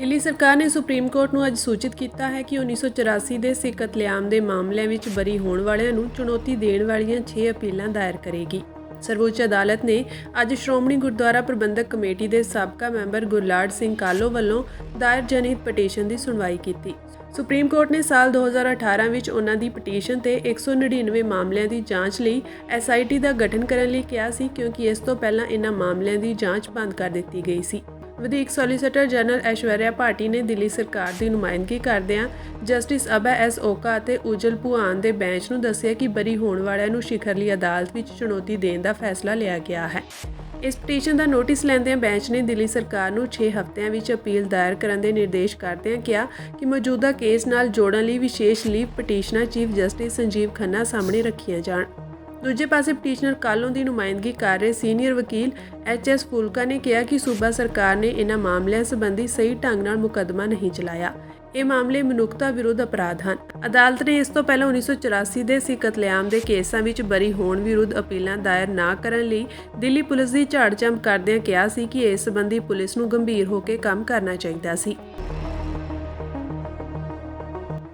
ਦਿੱਲੀ ਸਰਕਾਰ ਨੇ supreme court ਨੂੰ ਅੱਜ ਸੂਚਿਤ ਕੀਤਾ ਹੈ ਕਿ 1984 ਦੇ ਸਿੱਖ ਕਤਲੇਆਮ ਦੇ ਮਾਮਲਿਆਂ ਵਿੱਚ ਬਰੀ ਹੋਣ ਵਾਲਿਆਂ ਨੂੰ ਚੁਣੌਤੀ ਦੇਣ ਵਾਲੀਆਂ 6 ਅਪੀਲਾਂ ਦਾਇਰ ਕਰੇਗੀ। ਸਰਵਉੱਚ ਅਦਾਲਤ ਨੇ ਅੱਜ ਸ਼੍ਰੋਮਣੀ ਗੁਰਦੁਆਰਾ ਪ੍ਰਬੰਧਕ ਕਮੇਟੀ ਦੇ ਸਾਬਕਾ ਮੈਂਬਰ ਗੁਰਲਾਡ ਸਿੰਘ ਕਾਲੋ ਵੱਲੋਂ ਦਾਇਰ ਜਨਹਿਤ ਪਟੀਸ਼ਨ ਦੀ ਸੁਣਵਾਈ ਕੀਤੀ। ਸੁਪਰੀਮ ਕੋਰਟ ਨੇ ਸਾਲ 2018 ਵਿੱਚ ਉਹਨਾਂ ਦੀ ਪਟੀਸ਼ਨ ਤੇ 199 ਮਾਮਲਿਆਂ ਦੀ ਜਾਂਚ ਲਈ ਐਸਆਈਟੀ ਦਾ ਗਠਨ ਕਰਨ ਲਈ ਕਿਹਾ ਸੀ, ਕਿਉਂਕਿ ਇਸ ਤੋਂ ਪਹਿਲਾਂ ਇਹਨਾਂ ਮਾਮਲਿਆਂ ਦੀ ਜਾਂਚ ਬੰਦ ਕਰ ਦਿੱਤੀ ਗਈ ਸੀ। ਵਧੀਕ ਸੋਲੀਸਿਟਰ ਜਨਰਲ ਐਸ਼ਵਰਿਆ ਭਾਟੀ ਨੇ ਦਿੱਲੀ ਸਰਕਾਰ ਦੀ ਨੁਮਾਇੰਦਗੀ ਕਰਦਿਆਂ ਜਸਟਿਸ ਅਬਾ ਐਸ ਓਕਾ ਅਤੇ ਉਜਲ ਪੁਆਨ ਦੇ ਬੈਂਚ ਨੂੰ ਦੱਸਿਆ ਕਿ ਬਰੀ ਹੋਣ ਵਾਲਿਆਂ ਨੂੰ ਸ਼ਿਖਰਲੀ ਅਦਾਲਤ ਵਿੱਚ ਚੁਣੌਤੀ ਦੇਣ ਦਾ ਫੈਸਲਾ ਲਿਆ ਗਿਆ ਹੈ। ਇਸ ਪਟੀਸ਼ਨ ਦਾ ਨੋਟਿਸ ਲੈਂਦਿਆਂ ਬੈਂਚ ਨੇ ਦਿੱਲੀ ਸਰਕਾਰ ਨੂੰ 6 ਹਫ਼ਤਿਆਂ ਵਿੱਚ ਅਪੀਲ ਦਾਇਰ ਕਰਨ ਦੇ ਨਿਰਦੇਸ਼ ਕਰਦਿਆਂ ਕਿਹਾ ਕਿ ਮੌਜੂਦਾ ਕੇਸ ਨਾਲ ਜੋੜਨ ਲਈ ਵਿਸ਼ੇਸ਼ ਲੀਵ ਪਟੀਸ਼ਨਾਂ ਚੀਫ ਜਸਟਿਸ ਸੰਜੀਵ ਖੰਨਾ ਸਾਹਮਣੇ ਰੱਖੀਆਂ ਜਾਣ। ਦੂਜੇ ਪਾਸੇ ਪਟੀਸ਼ਨਰ ਕਾਲੋਂ ਦੀ ਨੁਮਾਇੰਦਗੀ ਕਰ ਰਹੇ ਸੀਨੀਅਰ ਵਕੀਲ ਐਚ ਐਸ ਫੁਲਕਾ ਨੇ ਕਿਹਾ ਕਿ ਸੂਬਾ ਸਰਕਾਰ ਨੇ ਇਹਨਾਂ ਮਾਮਲਿਆਂ ਸੰਬੰਧੀ ਸਹੀ ਢੰਗ ਨਾਲ ਮੁਕੱਦਮਾ ਨਹੀਂ ਚਲਾਇਆ। ਇਹ ਮਾਮਲੇ ਮਨੁੱਖਤਾ ਵਿਰੁੱਧ ਅਪਰਾਧ ਹਨ। ਅਦਾਲਤ ਨੇ ਇਸ ਤੋਂ ਪਹਿਲਾਂ 1984 ਦੇ ਸਿੱਖ ਕਤਲੇਆਮ ਦੇ ਕੇਸਾਂ ਵਿੱਚ ਬਰੀ ਹੋਣ ਵਿਰੁੱਧ ਅਪੀਲਾਂ ਦਾਇਰ ਨਾ ਕਰਨ ਲਈ ਦਿੱਲੀ ਪੁਲਿਸ ਦੀ ਝਾੜਚੰਮ ਕਰਦਿਆਂ ਕਿਹਾ ਸੀ ਕਿ ਇਸ ਸੰਬੰਧੀ ਪੁਲਿਸ ਨੂੰ ਗੰਭੀਰ ਹੋ ਕੇ ਕੰਮ ਕਰਨਾ ਚਾਹੀਦਾ ਸੀ।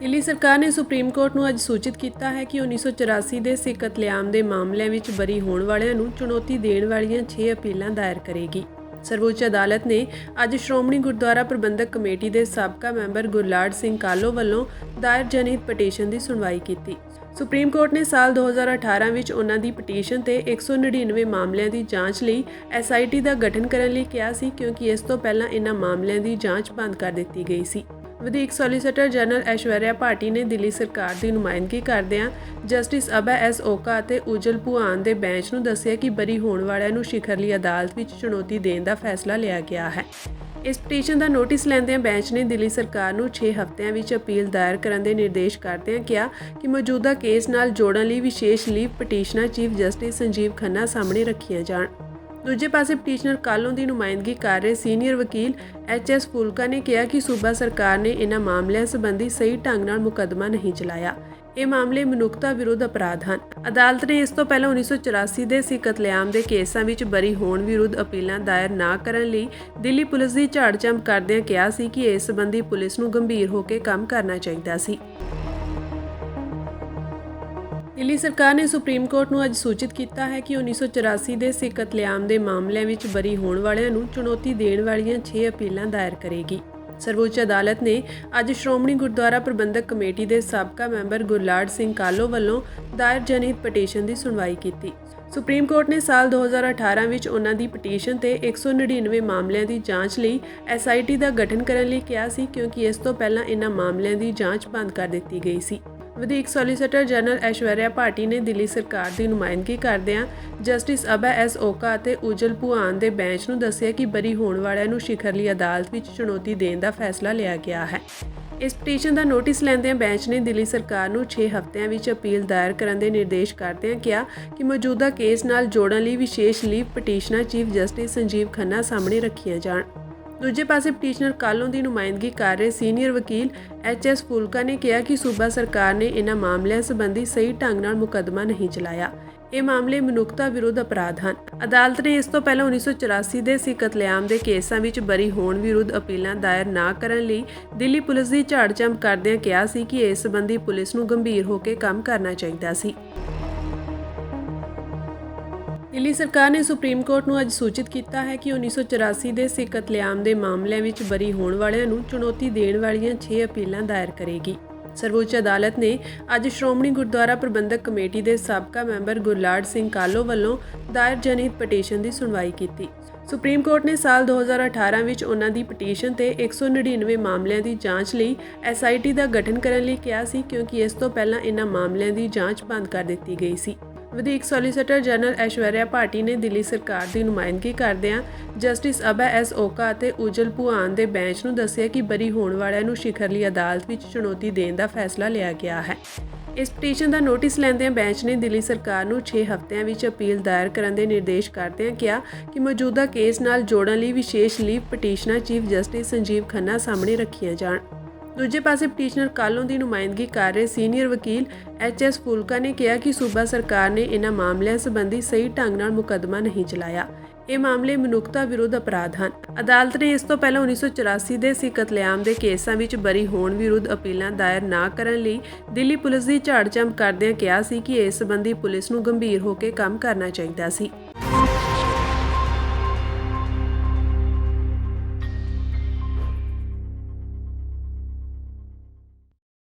ਦਿੱਲੀ ਸਰਕਾਰ ਨੇ ਸੁਪਰੀਮ ਕੋਰਟ ਨੂੰ ਅੱਜ ਸੂਚਿਤ ਕੀਤਾ ਹੈ ਕਿ 1984 ਦੇ ਸਿੱਖ ਕਤਲੇਆਮ ਦੇ ਮਾਮਲਿਆਂ ਵਿੱਚ ਬਰੀ ਹੋਣ ਵਾਲਿਆਂ ਨੂੰ ਚੁਣੌਤੀ ਦੇਣ ਵਾਲੀਆਂ 6 ਅਪੀਲਾਂ ਦਾਇਰ ਕਰੇਗੀ। ਸਰਵਉੱਚ ਅਦਾਲਤ ਨੇ ਅੱਜ ਸ਼੍ਰੋਮਣੀ ਗੁਰਦੁਆਰਾ ਪ੍ਰਬੰਧਕ ਕਮੇਟੀ ਦੇ ਸਾਬਕਾ ਮੈਂਬਰ ਗੁਰਲਾਡ ਸਿੰਘ ਕਾਲੋ ਵੱਲੋਂ ਦਾਇਰ ਜਨਹਿਤ ਪਟੀਸ਼ਨ ਦੀ ਸੁਣਵਾਈ ਕੀਤੀ। ਸੁਪਰੀਮ ਕੋਰਟ ਨੇ ਸਾਲ 2018 ਵਿੱਚ ਉਹਨਾਂ ਦੀ ਪਟੀਸ਼ਨ ਤੇ 199 ਮਾਮਲਿਆਂ ਦੀ ਜਾਂਚ ਲਈ ਐਸਆਈਟੀ ਦਾ ਗਠਨ ਕਰਨ ਲਈ ਕਿਹਾ ਸੀ, ਕਿਉਂਕਿ ਇਸ ਤੋਂ ਪਹਿਲਾਂ ਇਹਨਾਂ ਮਾਮਲਿਆਂ ਦੀ ਜਾਂਚ ਬੰਦ ਕਰ ਦਿੱਤੀ ਗਈ ਸੀ। ਵਧੀਕ ਸੋਲੀਸਿਟਰ ਜਨਰਲ ਐਸ਼ਵਰਿਆ ਭਾਟੀ ਨੇ ਦਿੱਲੀ ਸਰਕਾਰ ਦੀ ਨੁਮਾਇੰਦਗੀ ਕਰਦਿਆਂ ਜਸਟਿਸ ਅਬਾ ਐਸ ਓਕਾ ਅਤੇ ਉਜਲ ਪੁਆਨ ਦੇ ਬੈਂਚ ਨੂੰ ਦੱਸਿਆ ਕਿ ਬਰੀ ਹੋਣ ਵਾਲਿਆਂ ਨੂੰ ਸ਼ਿਖਰਲੀ ਅਦਾਲਤ ਵਿੱਚ ਚੁਣੌਤੀ ਦੇਣ ਦਾ ਫੈਸਲਾ ਲਿਆ ਗਿਆ ਹੈ। ਇਸ ਪਟੀਸ਼ਨ ਦਾ ਨੋਟਿਸ ਲੈਂਦਿਆਂ ਬੈਂਚ ਨੇ ਦਿੱਲੀ ਸਰਕਾਰ ਨੂੰ 6 ਹਫ਼ਤਿਆਂ ਵਿੱਚ ਅਪੀਲ ਦਾਇਰ ਕਰਨ ਦੇ ਨਿਰਦੇਸ਼ ਕਰਦਿਆਂ ਕਿਹਾ ਕਿ ਮੌਜੂਦਾ ਕੇਸ ਨਾਲ ਜੋੜਨ ਲਈ ਵਿਸ਼ੇਸ਼ ਲੀਵ ਪਟੀਸ਼ਨਾਂ ਚੀਫ ਜਸਟਿਸ ਸੰਜੀਵ ਖੰਨਾ ਸਾਹਮਣੇ ਰੱਖੀਆਂ ਜਾਣ। ਦੂਜੇ ਪਾਸੇ ਪਟੀਸ਼ਨਰ ਕਾਲੋਂ ਦੀ ਨੁਮਾਇੰਦਗੀ ਕਰ ਰਹੇ ਸੀਨੀਅਰ ਵਕੀਲ ਐਚ ਐਸ ਫੁਲਕਾ ਨੇ ਕਿਹਾ ਕਿ ਸੂਬਾ ਸਰਕਾਰ ਨੇ ਇਹਨਾਂ ਮਾਮਲਿਆਂ ਸੰਬੰਧੀ ਸਹੀ ਢੰਗ ਨਾਲ ਮੁਕੱਦਮਾ ਨਹੀਂ ਚਲਾਇਆ। ਇਹ ਮਾਮਲੇ ਮਨੁੱਖਤਾ ਵਿਰੁੱਧ ਅਪਰਾਧ ਹਨ। ਅਦਾਲਤ ਨੇ ਇਸ ਤੋਂ ਪਹਿਲਾਂ 1984 ਦੇ ਸਿੱਖ ਕਤਲੇਆਮ ਦੇ ਕੇਸਾਂ ਵਿੱਚ ਬਰੀ ਹੋਣ ਵਿਰੁੱਧ ਅਪੀਲਾਂ ਦਾਇਰ ਨਾ ਕਰਨ ਲਈ ਦਿੱਲੀ ਪੁਲਿਸ ਦੀ ਝਾੜਚੰਮ ਕਰਦਿਆਂ ਕਿਹਾ ਸੀ ਕਿ ਇਸ ਸੰਬੰਧੀ ਪੁਲਿਸ ਨੂੰ ਗੰਭੀਰ ਹੋ ਕੇ ਕੰਮ ਕਰਨਾ ਚਾਹੀਦਾ ਸੀ। ਦਿੱਲੀ ਸਰਕਾਰ ਨੇ ਸੁਪਰੀਮ ਕੋਰਟ ਨੂੰ ਅੱਜ ਸੂਚਿਤ ਕੀਤਾ ਹੈ ਕਿ 1984 ਦੇ ਸਿੱਖ ਕਤਲੇਆਮ ਦੇ ਮਾਮਲਿਆਂ ਵਿੱਚ ਬਰੀ ਹੋਣ ਵਾਲਿਆਂ ਨੂੰ ਚੁਣੌਤੀ ਦੇਣ ਵਾਲੀਆਂ 6 ਅਪੀਲਾਂ ਦਾਇਰ ਕਰੇਗੀ। ਸਰਵਉੱਚ ਅਦਾਲਤ ਨੇ ਅੱਜ ਸ਼੍ਰੋਮਣੀ ਗੁਰਦੁਆਰਾ ਪ੍ਰਬੰਧਕ ਕਮੇਟੀ ਦੇ ਸਾਬਕਾ ਮੈਂਬਰ ਗੁਰਲਾਡ ਸਿੰਘ ਕਾਲੋ ਵੱਲੋਂ ਦਾਇਰ ਜਨਹਿਤ ਪਟੀਸ਼ਨ ਦੀ ਸੁਣਵਾਈ ਕੀਤੀ। ਸੁਪਰੀਮ ਕੋਰਟ ਨੇ ਸਾਲ 2018 ਵਿੱਚ ਉਹਨਾਂ ਦੀ ਪਟੀਸ਼ਨ ਤੇ 199 ਮਾਮਲਿਆਂ ਦੀ ਜਾਂਚ ਲਈ ਐਸਆਈਟੀ ਦਾ ਗਠਨ ਕਰਨ ਲਈ ਕਿਹਾ ਸੀ, ਕਿਉਂਕਿ ਇਸ ਤੋਂ ਪਹਿਲਾਂ ਇਹਨਾਂ ਮਾਮਲਿਆਂ ਦੀ ਜਾਂਚ ਬੰਦ ਕਰ ਦਿੱਤੀ ਗਈ ਸੀ। ਵਧੀਕ ਸੋਲੀਸਿਟਰ ਜਨਰਲ ਐਸ਼ਵਰਿਆ ਭਾਟੀ ਨੇ ਦਿੱਲੀ ਸਰਕਾਰ ਦੀ ਨੁਮਾਇੰਦਗੀ ਕਰਦਿਆਂ ਜਸਟਿਸ ਅਬਾ ਐਸ ਓਕਾ ਅਤੇ ਉਜਲ ਪੁਆਨ ਦੇ ਬੈਂਚ ਨੂੰ ਦੱਸਿਆ ਕਿ ਬਰੀ ਹੋਣ ਵਾਲਿਆਂ ਨੂੰ ਸ਼ਿਖਰਲੀ ਅਦਾਲਤ ਵਿੱਚ ਚੁਣੌਤੀ ਦੇਣ ਦਾ ਫੈਸਲਾ ਲਿਆ ਗਿਆ ਹੈ। ਇਸ ਪਟੀਸ਼ਨ ਦਾ ਨੋਟਿਸ ਲੈਂਦਿਆਂ ਬੈਂਚ ਨੇ ਦਿੱਲੀ ਸਰਕਾਰ ਨੂੰ 6 ਹਫ਼ਤਿਆਂ ਵਿੱਚ ਅਪੀਲ ਦਾਇਰ ਕਰਨ ਦੇ ਨਿਰਦੇਸ਼ ਕਰਦਿਆਂ ਕਿਹਾ ਕਿ ਮੌਜੂਦਾ ਕੇਸ ਨਾਲ ਜੋੜਨ ਲਈ ਵਿਸ਼ੇਸ਼ ਲੀਵ ਪਟੀਸ਼ਨਾਂ ਚੀਫ ਜਸਟਿਸ ਸੰਜੀਵ ਖੰਨਾ ਸਾਹਮਣੇ ਰੱਖੀਆਂ ਜਾਣ। ਦੂਜੇ ਪਾਸੇ ਪਟੀਸ਼ਨਰ ਕਾਲੋਂ ਦੀ ਨੁਮਾਇੰਦਗੀ ਕਰ ਰਹੇ ਸੀਨੀਅਰ ਵਕੀਲ ਐਚ ਐਸ ਫੁਲਕਾ ਨੇ ਕਿਹਾ ਕਿ ਸੂਬਾ ਸਰਕਾਰ ਨੇ ਇਹਨਾਂ ਮਾਮਲਿਆਂ ਸੰਬੰਧੀ ਸਹੀ ਢੰਗ ਨਾਲ ਮੁਕੱਦਮਾ ਨਹੀਂ ਚਲਾਇਆ। ਇਹ ਮਾਮਲੇ ਮਨੁੱਖਤਾ ਵਿਰੁੱਧ ਅਪਰਾਧ ਹਨ। ਅਦਾਲਤ ਨੇ ਇਸ ਤੋਂ ਪਹਿਲਾਂ 1984 ਦੇ ਸਿੱਖ ਕਤਲੇਆਮ ਦੇ ਕੇਸਾਂ ਵਿੱਚ ਬਰੀ ਹੋਣ ਵਿਰੁੱਧ ਅਪੀਲਾਂ ਦਾਇਰ ਨਾ ਕਰਨ ਲਈ ਦਿੱਲੀ ਪੁਲਿਸ ਦੀ ਝਾੜਚੰਮ ਕਰਦਿਆਂ ਕਿਹਾ ਸੀ ਕਿ ਇਸ ਸੰਬੰਧੀ ਪੁਲਿਸ ਨੂੰ ਗੰਭੀਰ ਹੋ ਕੇ ਕੰਮ ਕਰਨਾ ਚਾਹੀਦਾ ਸੀ। ਦਿੱਲੀ ਸਰਕਾਰ ਨੇ ਸੁਪਰੀਮ ਕੋਰਟ ਨੂੰ ਅੱਜ ਸੂਚਿਤ ਕੀਤਾ ਹੈ ਕਿ 1984 ਦੇ ਸਿੱਖ ਕਤਲੇਆਮ ਦੇ ਮਾਮਲਿਆਂ ਵਿੱਚ ਬਰੀ ਹੋਣ ਵਾਲਿਆਂ ਨੂੰ ਚੁਣੌਤੀ ਦੇਣ ਵਾਲੀਆਂ 6 ਅਪੀਲਾਂ ਦਾਇਰ ਕਰੇਗੀ। ਸਰਵਉੱਚ ਅਦਾਲਤ ਨੇ ਅੱਜ ਸ਼੍ਰੋਮਣੀ ਗੁਰਦੁਆਰਾ ਪ੍ਰਬੰਧਕ ਕਮੇਟੀ ਦੇ ਸਾਬਕਾ ਮੈਂਬਰ ਗੁਰਲਾਡ ਸਿੰਘ ਕਾਲੋ ਵੱਲੋਂ ਦਾਇਰ ਜਨਹਿਤ ਪਟੀਸ਼ਨ ਦੀ ਸੁਣਵਾਈ ਕੀਤੀ। ਸੁਪਰੀਮ ਕੋਰਟ ਨੇ ਸਾਲ 2018 ਵਿੱਚ ਉਹਨਾਂ ਦੀ ਪਟੀਸ਼ਨ ਤੇ 199 ਮਾਮਲਿਆਂ ਦੀ ਜਾਂਚ ਲਈ ਐਸਆਈਟੀ ਦਾ ਗਠਨ ਕਰਨ ਲਈ ਕਿਹਾ ਸੀ, ਕਿਉਂਕਿ ਇਸ ਤੋਂ ਪਹਿਲਾਂ ਇਹਨਾਂ ਮਾਮਲਿਆਂ ਦੀ ਜਾਂਚ ਬੰਦ ਕਰ ਦਿੱਤੀ ਗਈ ਸੀ। ਵਧੀਕ ਸੋਲੀਸਿਟਰ ਜਨਰਲ ਐਸ਼ਵਰਿਆ ਭਾਟੀ ਨੇ ਦਿੱਲੀ ਸਰਕਾਰ ਦੀ ਨੁਮਾਇੰਦਗੀ ਕਰਦਿਆਂ ਜਸਟਿਸ ਅਬਾ ਐਸ ਓਕਾ ਅਤੇ ਉਜਲ ਪੁਆਨ ਦੇ ਬੈਂਚ ਨੂੰ ਦੱਸਿਆ ਕਿ ਬਰੀ ਹੋਣ ਵਾਲਿਆਂ ਨੂੰ ਸ਼ਿਖਰਲੀ ਅਦਾਲਤ ਵਿੱਚ ਚੁਣੌਤੀ ਦੇਣ ਦਾ ਫੈਸਲਾ ਲਿਆ ਗਿਆ ਹੈ। ਇਸ ਪਟੀਸ਼ਨ ਦਾ ਨੋਟਿਸ ਲੈਂਦਿਆਂ ਬੈਂਚ ਨੇ ਦਿੱਲੀ ਸਰਕਾਰ ਨੂੰ 6 ਹਫ਼ਤਿਆਂ ਵਿੱਚ ਅਪੀਲ ਦਾਇਰ ਕਰਨ ਦੇ ਨਿਰਦੇਸ਼ ਕਰਦਿਆਂ ਕਿਹਾ ਕਿ ਮੌਜੂਦਾ ਕੇਸ ਨਾਲ ਜੋੜਨ ਲਈ ਵਿਸ਼ੇਸ਼ ਲੀਵ ਪਟੀਸ਼ਨਾਂ ਚੀਫ ਜਸਟਿਸ ਸੰਜੀਵ ਖੰਨਾ ਸਾਹਮਣੇ ਰੱਖੀਆਂ ਜਾਣ। ਦੂਜੇ ਪਾਸੇ ਪਟੀਸ਼ਨਰ ਕਾਲੋਂ ਦੀ ਨੁਮਾਇੰਦਗੀ ਕਰ ਰਹੇ ਸੀਨੀਅਰ ਵਕੀਲ ਐਚ ਐਸ ਫੁਲਕਾ ਨੇ ਕਿਹਾ ਕਿ ਸੂਬਾ ਸਰਕਾਰ ਨੇ ਇਹਨਾਂ ਮਾਮਲਿਆਂ ਸੰਬੰਧੀ ਸਹੀ ਢੰਗ ਨਾਲ ਮੁਕੱਦਮਾ ਨਹੀਂ ਚਲਾਇਆ। ਇਹ ਮਾਮਲੇ ਮਨੁੱਖਤਾ ਵਿਰੁੱਧ ਅਪਰਾਧ ਹਨ। ਅਦਾਲਤ ਨੇ ਇਸ ਤੋਂ ਪਹਿਲਾਂ 1984 ਦੇ ਸਿੱਖ ਕਤਲੇਆਮ ਦੇ ਕੇਸਾਂ ਵਿੱਚ ਬਰੀ ਹੋਣ ਵਿਰੁੱਧ ਅਪੀਲਾਂ ਦਾਇਰ ਨਾ ਕਰਨ ਲਈ ਦਿੱਲੀ ਪੁਲਿਸ ਦੀ ਝਾੜਝੰਮ ਕਰਦਿਆਂ ਕਿਹਾ ਸੀ ਕਿ ਇਸ ਸੰਬੰਧੀ ਪੁਲਿਸ ਨੂੰ ਗੰਭੀਰ ਹੋ ਕੇ ਕੰਮ ਕਰਨਾ ਚਾਹੀਦਾ ਸੀ।